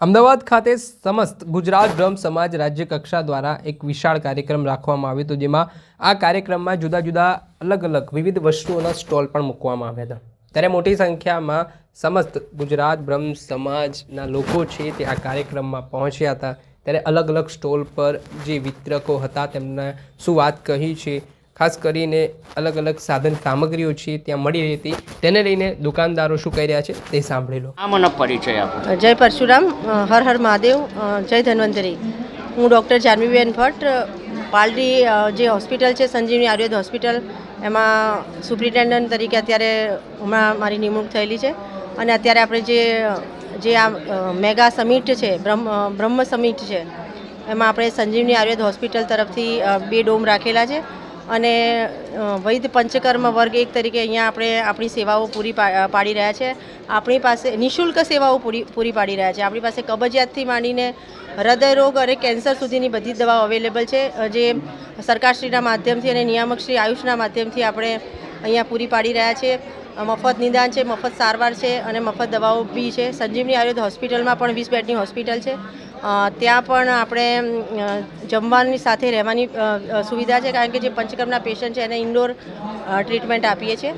અમદાવાદ ખાતે સમસ્ત ગુજરાત બ્રહ્મ સમાજ રાજ્ય કક્ષા દ્વારા એક વિશાળ કાર્યક્રમ રાખવામાં આવ્યો હતો, જેમાં આ કાર્યક્રમમાં જુદા જુદા અલગ અલગ વિવિધ વસ્તુઓના સ્ટોલ પણ મૂકવામાં આવ્યા હતા. ત્યારે મોટી સંખ્યામાં સમસ્ત ગુજરાત બ્રહ્મ સમાજના લોકો છે તે આ કાર્યક્રમમાં પહોંચ્યા હતા. ત્યારે અલગ અલગ સ્ટોલ પર જે વિતરકો હતા તેમને શું વાત કહી છે ખાસ કરીને અલગ અલગ સાધન સામગ્રીઓ છે ત્યાં મળી રહેતી તેને લઈને દુકાનદારો શું કહી રહ્યા છે તે સાંભળી લો. આ મને પરિચય આપો. જય પરશુરામ હર હર મહાદેવ જય ધન્વંતરી. હું ડૉક્ટર જાનવીબેન ભટ્ટ પાલડી જે હોસ્પિટલ છે સંજીવની આયુર્વેદ હોસ્પિટલ એમાં સુપ્રિન્ટેન્ડન્ટ તરીકે અત્યારે હમણાં મારી નિમણૂક થયેલી છે. અને અત્યારે આપણે જે જે આ મેગા સમિટ છે બ્રહ્મ બ્રહ્મ સમિટ છે એમાં આપણે સંજીવની આયુર્વેદ હોસ્પિટલ તરફથી બે ડોમ રાખેલા છે. અને વૈધ પંચકર્મ વર્ગ એક તરીકે અહીંયા આપણે આપણી સેવાઓ પૂરી પાડી રહ્યા છે. આપણી પાસે નિઃશુલ્ક સેવાઓ પૂરી પૂરી પાડી રહ્યા છે. આપણી પાસે કબજિયાતથી માંડીને હૃદયરોગ અને કેન્સર સુધીની બધી દવાઓ અવેલેબલ છે. જે સરકારશ્રીના માધ્યમથી અને નિયામકશ્રી આયુષના માધ્યમથી આપણે અહીંયા પૂરી પાડી રહ્યા છીએ મફત નિદાન છે, મફત સારવાર છે અને મફત દવાઓ બી છે. સંજીવની આયુર્વેદ હોસ્પિટલમાં પણ વીસ બેડની હોસ્પિટલ છે. ત્યાં પણ આપણે જમવાની સાથે રહેવાની સુવિધા છે, કારણ કે જે પંચકર્મના પેશન્ટ છે, એને ઇન્ડોર ટ્રીટમેન્ટ આપીએ છીએ.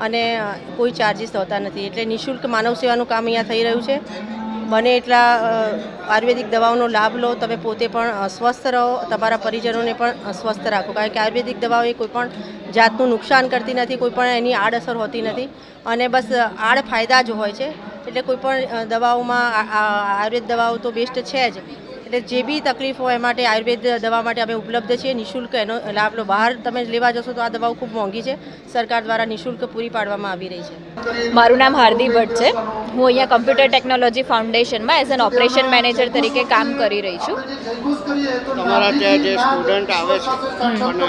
અને કોઈ ચાર્જિસ થતા નથી. એટલે નિઃશુલ્ક માનવ સેવાનું કામ અહીંયા થઈ રહ્યું છે. બને એટલા આયુર્વેદિક દવાઓનો લાભ લો, તમે પોતે પણ સ્વસ્થ રહો, તમારા પરિજનોને પણ સ્વસ્થ રાખો. કારણ કે આયુર્વેદિક દવાઓ એ કોઈપણ જાતનું નુકસાન કરતી નથી, કોઈ પણ એની આડઅસર હોતી નથી. અને બસ આડ ફાયદા જ હોય છે. એટલે કોઈ પણ દવાઓમાં આયુર્વેદ દવાઓ તો બેસ્ટ છે જ. એટલે જે બી તકલીફ હોય એ માટે આયુર્વેદ દવા માટે અમે ઉપલબ્ધ છીએ. નિઃશુલ્ક એનો લાભ લો બહાર તમે લેવા જશો તો આ દવાઓ ખૂબ મોંઘી છે. સરકાર દ્વારા નિઃશુલ્ક પૂરી પાડવામાં આવી રહી છે. મારું નામ હાર્દિક ભટ્ટ છે. હું અહીંયા કમ્પ્યુટર ટેકનોલોજી ફાઉન્ડેશનમાં એઝ એન ઓપરેશન મેનેજર તરીકે કામ કરી રહી છું. તમારા ત્યાં જે સ્ટુડન્ટ આવે છે અને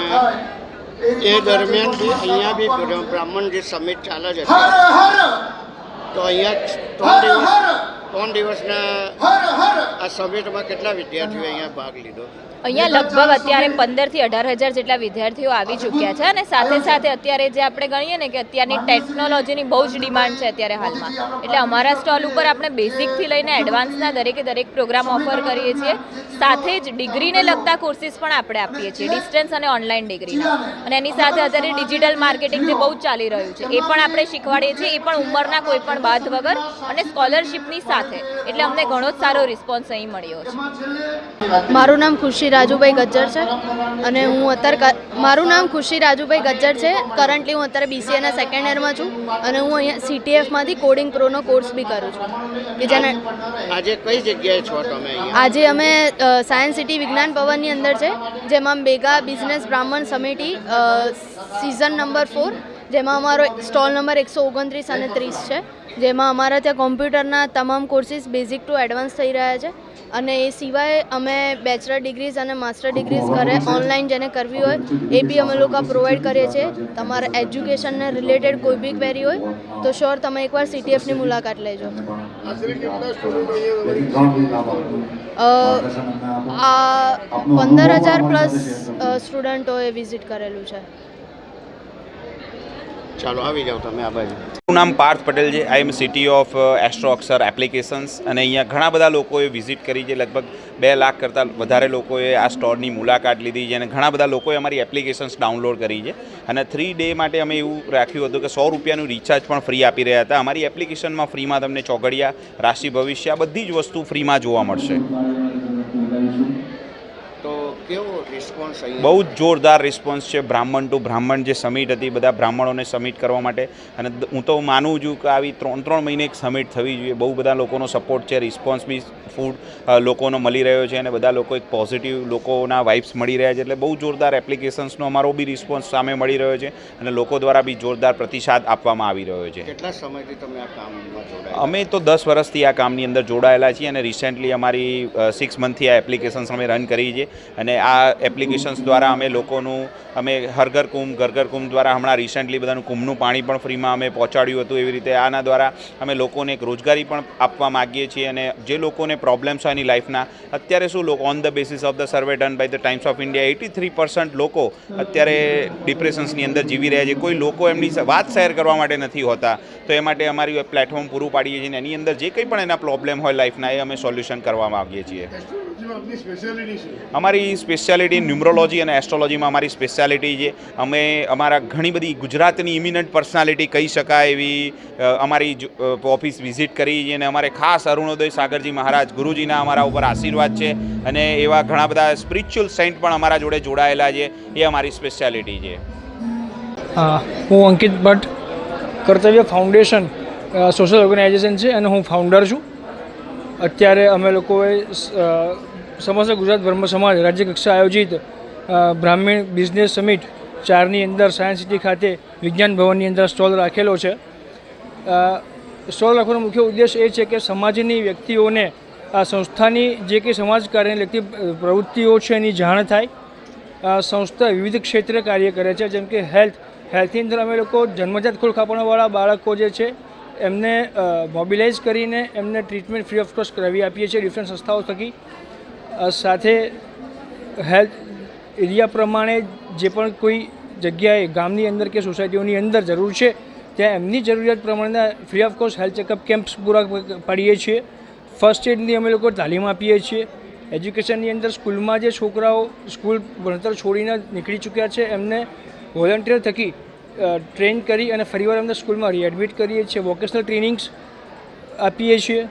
એ દરમિયાન બી અહીંયા બી બ્રાહ્મણ જે સમિટ ચાલે છે તો અહીંયા ત્રણ દિવસ ત્રણ દિવસના આ સમિટમાં કેટલા વિદ્યાર્થીઓ અહીંયા ભાગ લીધો? અહીંયા લગભગ અત્યારે પંદરથી અઢાર હજાર જેટલા વિદ્યાર્થીઓ આવી ચૂક્યા છે અને સાથે સાથે અત્યારે જે આપણે ગણીએ ને કે અત્યારની ટેકનોલોજીની બહુ જ ડિમાન્ડ છે અત્યારે હાલમાં. એટલે અમારા સ્ટોલ ઉપર આપણે બેઝિકથી લઈને એડવાન્સના દરેકે દરેક પ્રોગ્રામ ઓફર કરીએ છીએ. સાથે જ ડિગ્રીને લગતા કોર્સિસ પણ આપણે આપીએ છીએ ડિસ્ટન્સ અને ઓનલાઈન ડિગ્રીના. અને એની સાથે અત્યારે ડિજિટલ માર્કેટિંગ જે બહુ ચાલી રહ્યું છે એ પણ આપણે શીખવાડીએ છીએ એ પણ ઉંમરના કોઈ પણ બાદ વગર. અને સ્કોલરશિપની સાથે એટલે અમને ઘણો જ સારો રિસ્પોન્સ અહીં મળ્યો છે. મારું નામ ખુશી રાજુભાઈ ગજ્જર છે અને હું અત્યારે મારું નામ ખુશી રાજુભાઈ ગજ્જર છે. કરન્ટલી હું અત્યારે બીસીએના સેકન્ડ યરમાં છું અને હું અહીંયા સીટીએફમાંથી કોડિંગ પ્રોનો કોર્સ બી કરું છું. કે જેને આજે કઈ જગ્યાએ છો તમે આજે અમે સાયન્સ સિટી વિજ્ઞાન ભવનની અંદર છે જેમાં મેગા બિઝનેસ બ્રાહ્મણ સમિટી સિઝન નંબર ફોર જેમાં અમારો સ્ટોલ નંબર એકસો ઓગણત્રીસ અને ત્રીસ છે. જેમાં અમારા ત્યાં કોમ્પ્યુટરના તમામ કોર્સીસ બેઝિક ટુ એડવાન્સ થઈ રહ્યા છે. અને એ સિવાય અમે બેચલર ડિગ્રીઝ અને માસ્ટર ડિગ્રીઝ ઘરે ઓનલાઈન જેને કરવી હોય, એ બી અમે લોકો પ્રોવાઈડ કરીએ છીએ. તમારા એજ્યુકેશનને રિલેટેડ કોઈ બી ક્વેરી હોય, તો શ્યોર તમે એકવાર સીટીએફની મુલાકાત લેજો. આ પંદર હજાર પ્લસ સ્ટુડન્ટોએ વિઝિટ કરેલું છે. ચાલો, આવી જાઓ તમે આ બાજુ. મારું નામ પાર્થ પટેલ છે. I am city of astro Akshar applications અને અહીંયા ઘણા બધા લોકોએ વિઝિટ કરી છે. લગભગ બે લાખ કરતાં વધારે લોકોએ આ સ્ટોરની મુલાકાત લીધી છે અને ઘણા બધા લોકોએ અમારી એપ્લિકેશન્સ ડાઉનલોડ કરી છે. અને થ્રી ડે માટે અમે એવું રાખ્યું હતું કે સો રૂપિયાનું રિચાર્જ પણ ફ્રી આપી રહ્યા હતા. અમારી એપ્લિકેશનમાં ફ્રીમાં તમને ચોગડિયા રાશિ ભવિષ્ય બધી જ વસ્તુ ફ્રીમાં જોવા મળશે. કેવો રિસ્પોન્સ બહુ જ જોરદાર રિસ્પોન્સ છે. બ્રાહ્મણ ટુ બ્રાહ્મણ જે સમિટ હતી બધા બ્રાહ્મણોને સમિટ કરવા માટે. અને હું તો માનું છું કે આવી ત્રણ ત્રણ મહિને એક સમિટ થવી જોઈએ. બહુ બધા લોકોનો સપોર્ટ છે. રિસ્પોન્સ બી ફૂડ લોકોનો મળી રહ્યો છે અને બધા લોકો એક પોઝિટિવ લોકોના વાઇબ્સ મળી રહ્યા છે. એટલે બહુ જોરદાર એપ્લિકેશન્સનો અમારો બી રિસ્પોન્સ સામે મળી રહ્યો છે અને લોકો દ્વારા બી જોરદાર પ્રતિસાદ આપવામાં આવી રહ્યો છે. કેટલા સમયથી તમે આ કામમાં જોડાયા અમે તો દસ વર્ષથી આ કામની અંદર જોડાયેલા છીએ અને રિસેન્ટલી અમારી સિક્સ મંથથી આ એપ્લિકેશન્સ અમે રન કરી છે. અને આ એપ્લિકેશન્સ દ્વારા અમે લોકોનું, અમે હરઘર કુંભ ઘરઘર કુંભ દ્વારા હમણાં રિસન્ટલી બધાનું કુંભનું પાણી પણ ફ્રીમાં અમે પહોંચાડ્યું હતું એવી રીતે. આના દ્વારા અમે લોકોને એક રોજગારી પણ આપવા માગીએ છીએ અને જે લોકોને પ્રોબ્લેમ્સ હોય એની લાઈફના અત્યારે શું લોકો on the basis of the survey done by the Times of India eighty three percent લોકો અત્યારે ડિપ્રેશન્સની અંદર જીવી રહ્યા છે. કોઈ લોકો એમની વાત શેર કરવા માટે નથી હોતા. તો એ માટે અમારી પ્લેટફોર્મ પૂરું પાડીએ છીએ એની અંદર જે કંઈ પણ એના પ્રોબ્લેમ હોય લાઈફના એ અમે સોલ્યુશન કરવા માગીએ છીએ. અમારી સ્પેશિયાલિટી ન્યુમરોલોજી અને એસ્ટ્રોલોજીમાં અમારી સ્પેશિયાલિટી છે. અમે અમારા ઘણી બધી ગુજરાતની ઇમિનન્ટ પર્સનાલિટી કહી શકાય એવી અમારી ઓફિસ વિઝિટ કરી છે અને અમારે ખાસ અરુણોદય સાગરજી મહારાજ ગુરુજીના અમારા ઉપર આશીર્વાદ છે અને એવા ઘણા બધા સ્પિરિચ્યુઅલ સેન્ટ પણ અમારા જોડે જોડાયેલા છે. એ અમારી સ્પેશિયાલિટી છે. હું અંકિત ભટ્ટ, કર્તવ્ય ફાઉન્ડેશન સોશિયલ ઓર્ગેનાઇઝેશન છે અને હું ફાઉન્ડર છું. અત્યારે અમે લોકોએ સમગ્ર ગુજરાત બ્રહ્મ સમાજ રાજ્ય કક્ષા આયોજિત બ્રાહ્મીણ બિઝનેસ સમિટ ચારની અંદર સાયન્સ સિટી ખાતે વિજ્ઞાન ભવનની અંદર સ્ટોલ રાખેલો છે. સ્ટોલ રાખવાનો મુખ્ય ઉદ્દેશ એ છે કે સમાજની વ્યક્તિઓને આ સંસ્થાની જે કંઈ સમાજ કાર્યને લગતી પ્રવૃત્તિઓ છે એની જાણ થાય. સંસ્થા વિવિધ ક્ષેત્રે કાર્ય કરે છે, જેમ કે હેલ્થ, હેલ્થની અંદર અમે લોકો જન્મજાત ખોળ ખાપણવાળા બાળકો જે છે એમને મોબિલાઇઝ કરીને એમને ટ્રીટમેન્ટ ફ્રી ઓફ કોસ્ટ કરાવી આપીએ છીએ ડિફરન્ટ સંસ્થાઓ થકી. સાથે હેલ્થ એરિયા પ્રમાણે જે પણ કોઈ જગ્યાએ ગામની અંદર કે સોસાયટીઓની અંદર જરૂર છે, ત્યાં એમની જરૂરિયાત પ્રમાણેના free of cost health checkup camps પૂરા પાડીએ છીએ. ફર્સ્ટ એડની અમે લોકો તાલીમ આપીએ છીએ. એજ્યુકેશનની અંદર સ્કૂલમાં જે છોકરાઓ સ્કૂલ ભણતર છોડીને નીકળી ચૂક્યા છે, એમને વોલન્ટિયર થકી ટ્રેન કરી અને ફરીવાર અમને સ્કૂલમાં રીએડમિટ કરીએ છીએ. વોકેશનલ ટ્રેનિંગ્સ આપીએ છીએ.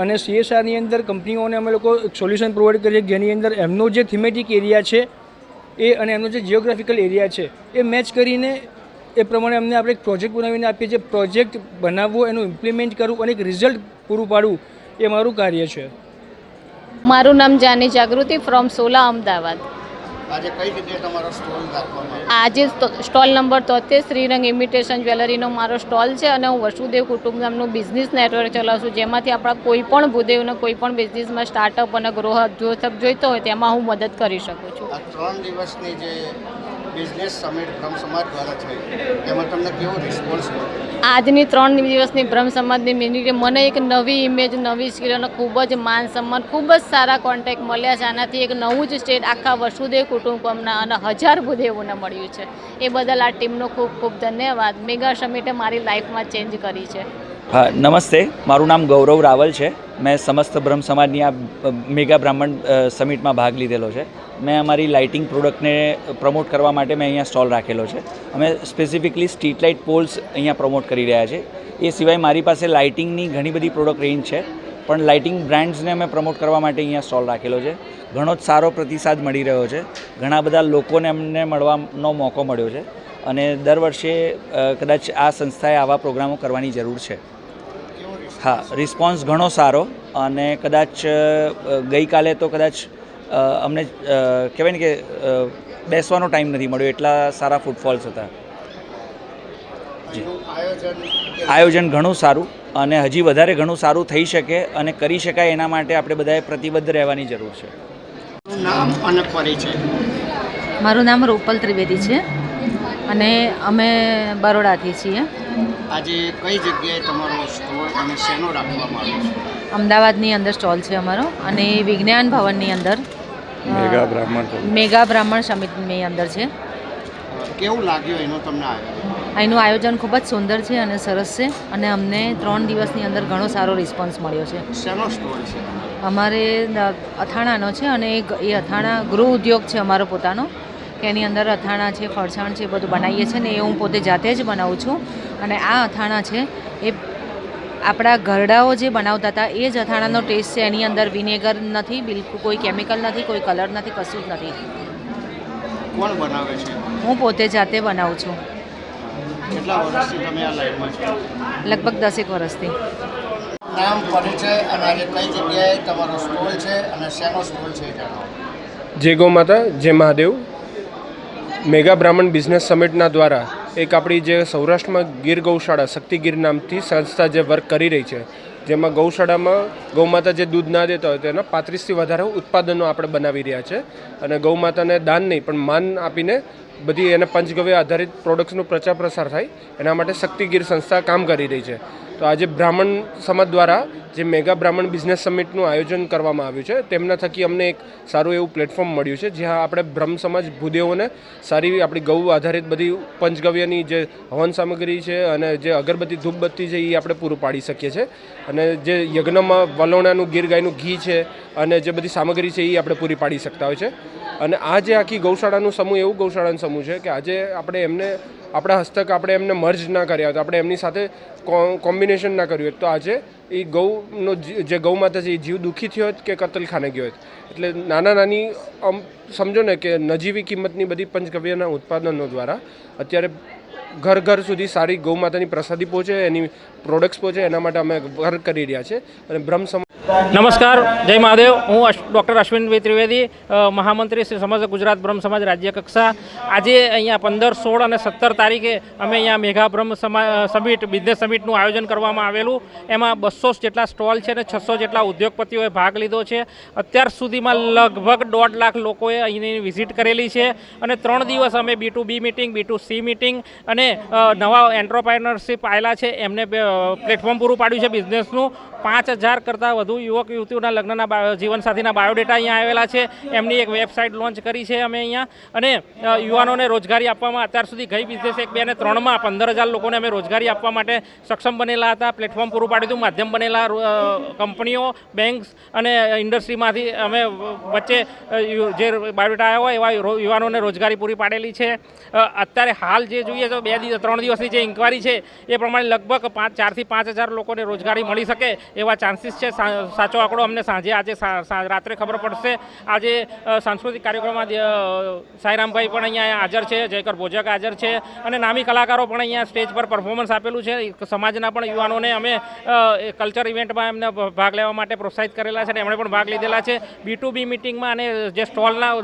અને સીએસઆરની અંદર કંપનીઓને અમે લોકો સોલ્યુશન પ્રોવાઈડ કરીએ જેની અંદર એમનો જે થીમેટિક એરિયા છે એ અને એમનો જે જિયોગ્રાફિકલ એરિયા છે એ મેચ કરીને એ પ્રમાણે અમને આપણે એક પ્રોજેક્ટ બનાવીને આપીએ છીએ. પ્રોજેક્ટ બનાવવો, એનું ઇમ્પ્લિમેન્ટ કરવું અને એક રિઝલ્ટ પૂરું પાડવું એ મારું કાર્ય છે. મારું નામ જાની જાગૃતિ ફ્રોમ સોલા અમદાવાદ. આજે કઈ તમારો સ્ટોલ રાખવામાં આજે સ્ટોલ નંબર તોતેર શ્રીરંગ ઇમિટેશન જ્વેલરીનો મારો સ્ટોલ છે અને હું વસુદેવ કુટુંબ નામનું બિઝનેસ નેટવર્ક ચલાવું છું. જેમાંથી આપણા કોઈ પણ ભૂદેવને કોઈ પણ બિઝનેસમાં સ્ટાર્ટઅપ અને ગ્રોહ જોતક જોઈતો હોય તેમાં હું મદદ કરી શકું છું. આ ત્રણ દિવસની જે બિઝનેસ સમિટ બ્રહ્મ સમાજ દ્વારા થઈ. એમાં તમને કેવો રિસ્પોન્સ મળ્યો? આજની ત્રણ દિવસની બ્રહ્મ સમાજની મિનિટે મને એક નવી ઇમેજ નવી સ્કિલ અને ખૂબ જ માન સન્માન ખૂબ જ સારા કોન્ટેક્ટ મળ્યા છે. આનાથી એક નવું જ સ્ટેટ આખા વસુદેવ કુટુંબકમના અને હજાર ભૂદેવોને મળ્યું છે. એ બદલ આ ટીમનો ખૂબ ખૂબ ધન્યવાદ. મેગા સમિટે મારી લાઈફમાં ચેન્જ કરી છે. હા નમસ્તે. મારું નામ ગૌરવ રાવલ છે. મેં સમસ્ત બ્રહ્મ સમાજની આ મેગા બ્રાહ્મણ સમિટમાં ભાગ લીધેલો છે. મેં અમારી લાઇટિંગ પ્રોડક્ટને પ્રમોટ કરવા માટે મેં અહીંયા સ્ટોલ રાખેલો છે. અમે સ્પેસિફિકલી સ્ટ્રીટ લાઇટ પોલ્સ અહીંયા પ્રમોટ કરી રહ્યા છે. એ સિવાય મારી પાસે લાઇટિંગની ઘણી બધી પ્રોડક્ટ રેન્જ છે, પણ લાઇટિંગ બ્રાન્ડ્સને અમે પ્રમોટ કરવા માટે અહીંયા સ્ટોલ રાખેલો છે. ઘણો જ સારો પ્રતિસાદ મળી રહ્યો છે. ઘણા બધા લોકોને અમને મળવાનો મોકો મળ્યો છે અને દર વર્ષે કદાચ આ સંસ્થાએ આવા પ્રોગ્રામો કરવાની જરૂર છે. હા રિસ્પોન્સ ઘણો સારો અને કદાચ ગઈકાલે તો કદાચ અમને કહેવાય ને કે બેસવાનો ટાઈમ નથી મળ્યો એટલા સારા ફૂટફોલ્સ હતા. આયોજન ઘણું સારું અને હજી વધારે ઘણું સારું થઈ શકે અને કરી શકાય એના માટે આપણે બધાએ પ્રતિબદ્ધ રહેવાની જરૂર છે. નામ અને પરિચય મારું નામ રૂપલ ત્રિવેદી છે અને અમે બરોડાથી છીએ. આજે કઈ જગ્યાએ તમારો સ્ટોલ અને શેનો રાખવામાં આવ્યો છે? અમદાવાદની અંદર સ્ટોલ છે અમારો અને વિજ્ઞાન ભવનની અંદર મેગા બ્રાહ્મણ મેગા બ્રાહ્મણ સમિતિની અંદર છે. કેવું લાગ્યું એનું તમને એનું અહીંનું આયોજન ખૂબ જ સુંદર છે અને સરસ છે અને અમને ત્રણ દિવસની અંદર ઘણો સારો રિસ્પોન્સ મળ્યો છે. શેનો સ્ટોલ છે? અમારે અથાણાનો છે અને એ એ અથાણા ગૃહ ઉદ્યોગ છે અમારો પોતાનો કે એની અંદર અથાણા છે ફરસાણ છે એ બધું બનાવીએ છીએ ને એ હું પોતે જાતે જ બનાવું છું. અને આ અથાણા છે એ આપણા ઘરડાઓ જે બનાવતા હતા એ જ અથાણાનો ટેસ્ટ છે. એની અંદર વિનેગર નથી બિલકુલ કોઈ કેમિકલ નથી કોઈ કલર નથી કશું જ નથી. કોણ બનાવે છે? હું પોતે જાતે બનાવું છું. કેટલા વર્ષથી તમે આ લાઈનમાં છો? લગભગ દસેક વર્ષથી. નામ પરિચય અને આજે કઈ જગ્યાએ તમારો સ્ટોલ છે અને શેનો સ્ટોલ છે જણાવો. જય ગૌ માતા જય મહાદેવ. મેગા બ્રાહ્મણ બિઝનેસ સમિટના દ્વારા એક આપણી જે સૌરાષ્ટ્રમાં ગીર ગૌશાળા શક્તિગીર નામથી સંસ્થા જે વર્ક કરી રહી છે, જેમાં ગૌશાળામાં ગૌમાતા જે દૂધ ના દેતા હોય તેના પાંત્રીસથી વધારે ઉત્પાદનો આપણે બનાવી રહ્યા છે. અને ગૌમાતાને દાન નહીં, પણ માન આપીને બધી એને પંચગવ્ય આધારિત પ્રોડક્ટ્સનો પ્રચાર પ્રસાર થાય, એના માટે શક્તિગીર સંસ્થા કામ કરી રહી છે. તો આજે બ્રાહ્મણ સમાજ દ્વારા જે મેગા બ્રાહ્મણ બિઝનેસ સમિટનું આયોજન કરવામાં આવ્યું છે, તેમના થકી અમને એક સારું એવું પ્લેટફોર્મ મળ્યું છે, જ્યાં આપણે બ્રહ્મ સમાજ ભૂદેવોને સારી આપણી ગૌ આધારિત બધી પંચગવ્યની જે હવન સામગ્રી છે અને જે અગરબત્તી, ધૂપબત્તી છે એ આપણે પૂરું પાડી શકીએ છીએ. અને જે યજ્ઞમાં વલોણાનું ગીર ગાયનું ઘી છે અને જે બધી સામગ્રી છે એ આપણે પૂરી પાડી શકતા હોય છે. અને આ જે આખી ગૌશાળાનું સમૂહ, એવું ગૌશાળાનું સમૂહ છે કે આજે આપણે એમને આપણા હસ્તક આપણે એમને મર્જ ના કર્યા હોય, તો આપણે એમની સાથે કોમ્બિનેશન ના કર્યું હોય. તો આજે એ ગૌનો જી- ગૌ માતા છે એ જીવ દુઃખી થયો હોત કે કતલખાને ગયો હોત એટલે નાના નાની, આમ સમજો ને કે નજીવી કિંમતની બધી પંચગવ્યના ઉત્પાદનો દ્વારા અત્યારે ઘર ઘર સુધી સારી ગૌ માતાની પ્રસાદી પહોંચે, એની પ્રોડક્ટ્સ પહોંચે, એના માટે અમે વર્ક કરી રહ્યા છે અને બ્રહ્મ નમસ્કાર, જય મહાદેવ. હું ડૉક્ટર અશ્વિનભાઈ ત્રિવેદી મહામંત્રી શ્રી સમગ્ર ગુજરાત બ્રહ્મ સમાજ રાજ્ય કક્ષા. આજે અહીંયા પંદર, સોળ અને સત્તર તારીખે અમે અહીંયા મેઘા બ્રહ્મ સમા સમિટ, બિઝનેસ સમિટનું આયોજન કરવામાં આવેલું. એમાં બસો જેટલા સ્ટોલ છે અને છસો જેટલા ઉદ્યોગપતિઓએ ભાગ લીધો છે. અત્યાર સુધીમાં લગભગ દોઢ લાખ લોકોએ અહીંની વિઝિટ કરેલી છે અને ત્રણ દિવસ અમે B to B meeting, B to C meeting અને નવા એન્ટરપ્રાઇનરશીપ આવેલા છે. એમને પ્લેટફોર્મ પૂરું પાડ્યું છે બિઝનેસનું. પાંચ હજાર કરતાં વધુ યુવક યુવતીઓના લગ્નના જીવનસાથીના બાયોડેટા અહીંયા આવેલા છે. એમની એક વેબસાઇટ લોન્ચ કરી છે અમે અહીંયા. અને યુવાનોને રોજગારી આપવામાં અત્યાર સુધી ગઈ બિઝનેસ એક, બે અને ત્રણમાં પંદર હજાર લોકોને અમે રોજગારી આપવા માટે સક્ષમ બનેલા હતા. પ્લેટફોર્મ પૂરું પાડ્યું હતું, માધ્યમ બનેલા કંપનીઓ બેંક્સ અને ઇન્ડસ્ટ્રીમાંથી અમે વચ્ચે જે બાયોડેટા આવ્યા હોય એવા યુવાનોને રોજગારી પૂરી પાડેલી છે. અત્યારે હાલ જે જોઈએ તો બે દિવસ ત્રણ દિવસની જે ઇન્કવાયરી છે, એ પ્રમાણે લગભગ પાંચ, ચારથી પાંચ હજાર લોકોને રોજગારી મળી શકે એવા ચાન્સીસ છે. સાચો આંકડો અમને સાંજે, આજે રાત્રે ખબર પડશે. આજે સાંસ્કૃતિક કાર્યક્રમમાં સાઈરામભાઈ પણ અહીંયા હાજર છે, જયકર ભોજક હાજર છે, અને નામી કલાકારો પણ અહીંયા સ્ટેજ પર પરફોર્મન્સ આપેલું છે. સમાજના પણ યુવાનોને અમે કલ્ચર ઇવેન્ટમાં એમને ભાગ લેવા માટે પ્રોત્સાહિત કરેલા છે અને એમણે પણ ભાગ લીધેલા છે. બી ટુ બી મિટિંગમાં અને જે સ્ટોલના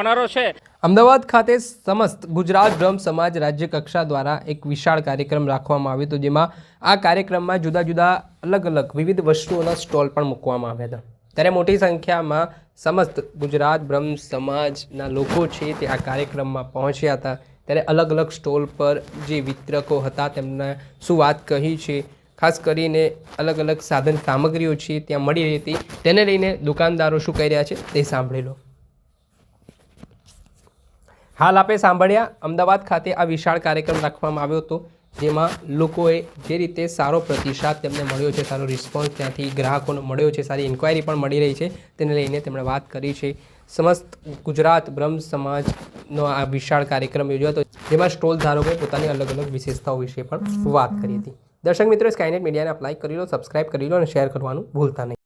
ઓનરો છે અમદાવાદ ખાતે સમસ્ત ગુજરાત બ્રહ્મ સમાજ રાજ્ય કક્ષા દ્વારા એક વિશાળ કાર્યક્રમ રાખવામાં આવ્યો હતો, જેમાં આ કાર્યક્રમમાં જુદા જુદા અલગ અલગ વિવિધ વસ્તુઓના સ્ટોલ પણ મૂકવામાં આવ્યા હતા. ત્યારે મોટી સંખ્યામાં સમસ્ત ગુજરાત બ્રહ્મ સમાજના લોકો છે તે આ કાર્યક્રમમાં પહોંચ્યા હતા. ત્યારે અલગ અલગ સ્ટોલ પર જે વિતરકો હતા તેમને શું વાત કહી છે, ખાસ કરીને અલગ અલગ સાધન સામગ્રીઓ છે ત્યાં મળી રહી હતી. તેને લઈને દુકાનદારો શું કહી રહ્યા છે તે સાંભળી લો. હાલ આપણે સાંભળ્યા અમદાવાદ ખાતે આ વિશાળ કાર્યક્રમ રાખવામાં આવ્યો હતો, જેમાં લોકોએ જે રીતે સારો પ્રતિસાદ તેમને મળ્યો છે, સારો રિસ્પોન્સ ત્યાંથી ગ્રાહકોનો મળ્યો છે, સારી ઇન્ક્વાયરી પણ મળી રહી છે, તેને લઈને તેમણે વાત કરી છે. સમસ્ત ગુજરાત બ્રહ્મ સમાજનો આ વિશાળ કાર્યક્રમ યોજ્યો હતો, જેમાં સ્ટોલ ધારકોએ પોતાની અલગ અલગ વિશેષતાઓ વિશે પણ વાત કરી હતી. દર્શક મિત્રો સ્કાયનેટ મીડિયાને અપ્લાય કરી લો સબસ્ક્રાઇબ કરી લો અને શેર કરવાનું ભૂલતા નહીં.